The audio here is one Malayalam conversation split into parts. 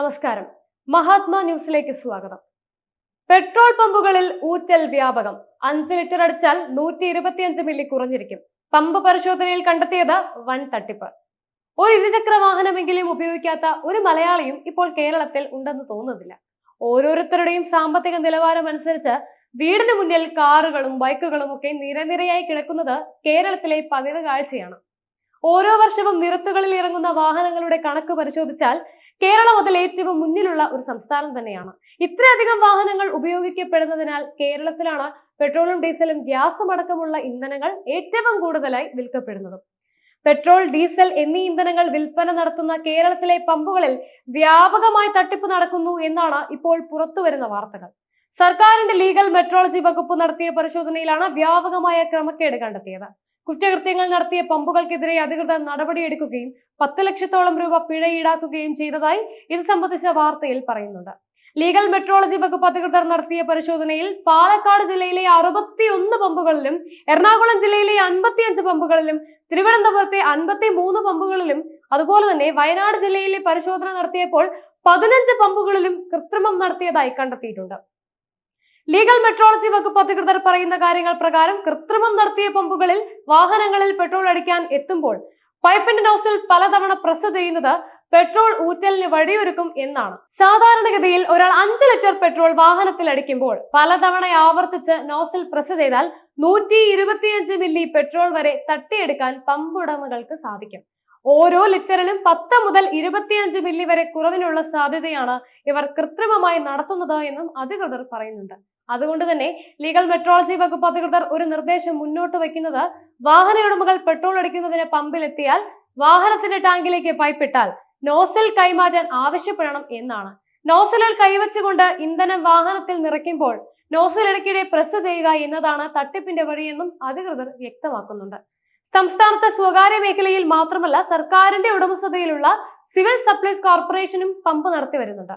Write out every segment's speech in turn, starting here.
നമസ്കാരം. മഹാത്മാ ന്യൂസിലേക്ക് സ്വാഗതം. പെട്രോൾ പമ്പുകളിൽ ഊറ്റൽ വ്യാപകം. അഞ്ച് ലിറ്റർ അടിച്ചാൽ നൂറ്റി ഇരുപത്തിയഞ്ച് മില്ലി കുറഞ്ഞിരിക്കും. പമ്പ് പരിശോധനയിൽ കണ്ടെത്തിയത് വൻ തട്ടിപ്പ്. ഒരു ഇരുചക്ര വാഹനമെങ്കിലും ഉപയോഗിക്കാത്ത ഒരു മലയാളിയും ഇപ്പോൾ കേരളത്തിൽ ഉണ്ടെന്ന് തോന്നുന്നില്ല. ഓരോരുത്തരുടെയും സാമ്പത്തിക നിലവാരം അനുസരിച്ച് വീടിന് മുന്നിൽ കാറുകളും ബൈക്കുകളും ഒക്കെ നിരനിരയായി കിടക്കുന്നത് കേരളത്തിലെ പതിവ് കാഴ്ചയാണ്. ഓരോ വർഷവും നിരത്തുകളിൽ ഇറങ്ങുന്ന വാഹനങ്ങളുടെ കണക്ക് പരിശോധിച്ചാൽ കേരളം അതിൽ ഏറ്റവും മുന്നിലുള്ള ഒരു സംസ്ഥാനം തന്നെയാണ്. ഇത്രയധികം വാഹനങ്ങൾ ഉപയോഗിക്കപ്പെടുന്നതിനാൽ കേരളത്തിലാണ് പെട്രോളും ഡീസലും ഗ്യാസും അടക്കമുള്ള ഇന്ധനങ്ങൾ ഏറ്റവും കൂടുതലായി വിൽക്കപ്പെടുന്നതും. പെട്രോൾ ഡീസൽ എന്നീ ഇന്ധനങ്ങൾ വിൽപ്പന നടത്തുന്ന കേരളത്തിലെ പമ്പുകളിൽ വ്യാപകമായി തട്ടിപ്പ് നടക്കുന്നു എന്നാണ് ഇപ്പോൾ പുറത്തുവരുന്ന വാർത്തകൾ. സർക്കാരിന്റെ ലീഗൽ മെട്രോളജി വകുപ്പ് നടത്തിയ പരിശോധനയിലാണ് വ്യാപകമായ ക്രമക്കേട് കണ്ടെത്തിയത്. കുറ്റകൃത്യങ്ങൾ നടത്തിയ പമ്പുകൾക്കെതിരെ അധികൃതർ നടപടിയെടുക്കുകയും പത്ത് ലക്ഷത്തോളം രൂപ പിഴ ഈടാക്കുകയും ചെയ്തതായി ഇത് സംബന്ധിച്ച വാർത്തയിൽ പറയുന്നുണ്ട്. ലീഗൽ മെട്രോളജി വകുപ്പ് അധികൃതർ നടത്തിയ പരിശോധനയിൽ പാലക്കാട് ജില്ലയിലെ അറുപത്തിയൊന്ന് പമ്പുകളിലും എറണാകുളം ജില്ലയിലെ അൻപത്തിയഞ്ച് പമ്പുകളിലും തിരുവനന്തപുരത്തെ അൻപത്തി മൂന്ന് പമ്പുകളിലും അതുപോലെ തന്നെ വയനാട് ജില്ലയിലെ പരിശോധന നടത്തിയപ്പോൾ പതിനഞ്ച് പമ്പുകളിലും കൃത്രിമം നടത്തിയതായി കണ്ടെത്തിയിട്ടുണ്ട്. ലീഗൽ മെട്രോളജി വകുപ്പ് അധികൃതർ പറയുന്ന കാര്യങ്ങൾ പ്രകാരം കൃത്രിമം നടത്തിയ പമ്പുകളിൽ വാഹനങ്ങളിൽ പെട്രോൾ അടിക്കാൻ എത്തുമ്പോൾ പൈപ്പിന്റെ ഡോസിൽ പലതവണ പ്രസ് ചെയ്യുന്നത് പെട്രോൾ ഊറ്റലിന് വഴിയൊരുക്കും എന്നാണ്. സാധാരണഗതിയിൽ ഒരാൾ അഞ്ച് ലിറ്റർ പെട്രോൾ വാഹനത്തിൽ അടിക്കുമ്പോൾ പലതവണ ആവർത്തിച്ച് നോസിൽ പ്രസ് ചെയ്താൽ നൂറ്റി മില്ലി പെട്രോൾ വരെ തട്ടിയെടുക്കാൻ പമ്പുടമകൾക്ക് സാധിക്കും. ഓരോ ലിറ്ററിനും പത്ത് മുതൽ ഇരുപത്തിയഞ്ച് മില്ലി വരെ കുറവിനുള്ള സാധ്യതയാണ് ഇവർ കൃത്രിമമായി നടത്തുന്നത് എന്നും അധികൃതർ പറയുന്നുണ്ട്. അതുകൊണ്ട് തന്നെ ലീഗൽ മെട്രോളജി വകുപ്പ് അധികൃതർ ഒരു നിർദ്ദേശം മുന്നോട്ട് വയ്ക്കുന്നത് വാഹന ഉടമകൾ പെട്രോൾ അടിക്കുന്നതിന് പമ്പിലെത്തിയാൽ വാഹനത്തിന്റെ ടാങ്കിലേക്ക് പൈപ്പിട്ടാൽ നോസിൽ കൈമാറ്റാൻ ആവശ്യപ്പെടണം എന്നാണ്. നോസലുകൾ കൈവച്ചുകൊണ്ട് ഇന്ധനം വാഹനത്തിൽ നിറയ്ക്കുമ്പോൾ നോസൽ ഇടയ്ക്കിടെ പ്രസ് ചെയ്യുക എന്നതാണ് തട്ടിപ്പിന്റെ വഴിയെന്നും അധികൃതർ വ്യക്തമാക്കുന്നുണ്ട്. സംസ്ഥാനത്തെ സ്വകാര്യ മേഖലയിൽ മാത്രമല്ല സർക്കാരിന്റെ ഉടമസ്ഥതയിലുള്ള സിവിൽ സപ്ലൈസ് കോർപ്പറേഷനും പമ്പ് നടത്തി വരുന്നുണ്ട്.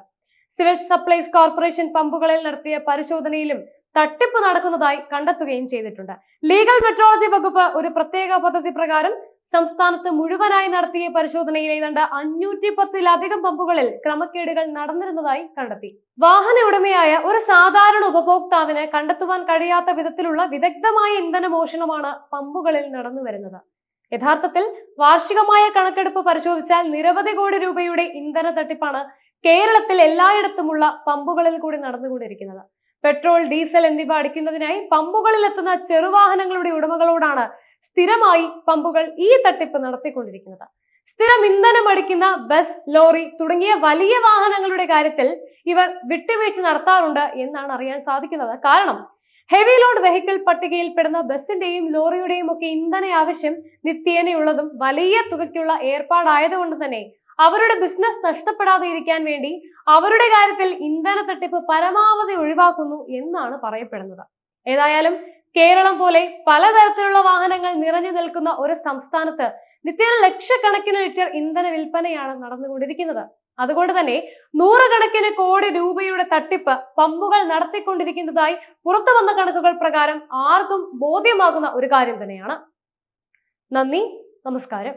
സിവിൽ സപ്ലൈസ് കോർപ്പറേഷൻ പമ്പുകളിൽ നടത്തിയ പരിശോധനയിലും തട്ടിപ്പ് നടക്കുന്നതായി കണ്ടെത്തുകയും ചെയ്തിട്ടുണ്ട്. ലീഗൽ മെട്രോളജി വകുപ്പ് ഒരു പ്രത്യേക പദ്ധതി പ്രകാരം സംസ്ഥാനത്ത് മുഴുവനായി നടത്തിയ പരിശോധനയിൽ ഏതാണ്ട് അഞ്ഞൂറ്റി പത്തിലധികം പമ്പുകളിൽ ക്രമക്കേടുകൾ നടന്നിരുന്നതായി കണ്ടെത്തി. വാഹന ഉടമയായ ഒരു സാധാരണ ഉപഭോക്താവിന് കണ്ടെത്തുവാൻ കഴിയാത്ത വിധത്തിലുള്ള വിദഗ്ധമായ ഇന്ധന മോഷണമാണ് പമ്പുകളിൽ നടന്നു വരുന്നത്. യഥാർത്ഥത്തിൽ വാർഷികമായ കണക്കെടുപ്പ് പരിശോധിച്ചാൽ നിരവധി കോടി രൂപയുടെ ഇന്ധന തട്ടിപ്പാണ് കേരളത്തിൽ എല്ലായിടത്തുമുള്ള പമ്പുകളിൽ കൂടി നടന്നുകൊണ്ടിരിക്കുന്നത്. പെട്രോൾ ഡീസൽ എന്നിവ അടിക്കുന്നതിനായി പമ്പുകളിൽ എത്തുന്ന ചെറുവാഹനങ്ങളുടെ ഉടമകളോടാണ് സ്ഥിരമായി പമ്പുകൾ ഈ തട്ടിപ്പ് നടത്തിക്കൊണ്ടിരിക്കുന്നത്. സ്ഥിരം ഇന്ധനം അടിക്കുന്ന ബസ് ലോറി തുടങ്ങിയ വലിയ വാഹനങ്ങളുടെ കാര്യത്തിൽ ഇവർ വിട്ടുവീഴ്ച നടത്താറുണ്ട് എന്നാണ് അറിയാൻ സാധിക്കുന്നത്. കാരണം ഹെവി ലോഡ് വെഹിക്കിൾ പട്ടികയിൽ പെടുന്ന ബസിന്റെയും ലോറിയുടെയും ഒക്കെ ഇന്ധന ആവശ്യം നിത്യേനയുള്ളതും വലിയ തുകയ്ക്കുള്ള ഏർപ്പാടായതുകൊണ്ട് തന്നെ അവരുടെ ബിസിനസ് നഷ്ടപ്പെടാതെ ഇരിക്കാൻ വേണ്ടി അവരുടെ കാര്യത്തിൽ ഇന്ധന തട്ടിപ്പ് പരമാവധി ഒഴിവാക്കുന്നു എന്നാണ് പറയപ്പെടുന്നത്. ഏതായാലും കേരളം പോലെ പലതരത്തിലുള്ള വാഹനങ്ങൾ നിറഞ്ഞു നിൽക്കുന്ന ഒരു സംസ്ഥാനത്ത് നിത്യേന ലക്ഷക്കണക്കിന് ലിറ്റർ ഇന്ധന വിൽപ്പനയാണ് നടന്നുകൊണ്ടിരിക്കുന്നത്. അതുകൊണ്ട് തന്നെ നൂറുകണക്കിന് കോടി രൂപയുടെ തട്ടിപ്പ് പമ്പുകൾ നടത്തിക്കൊണ്ടിരിക്കുന്നതായി പുറത്തു വന്ന കണക്കുകൾ പ്രകാരം ആർക്കും ബോധ്യമാകുന്ന ഒരു കാര്യം തന്നെയാണ്. നന്ദി നമസ്കാരം.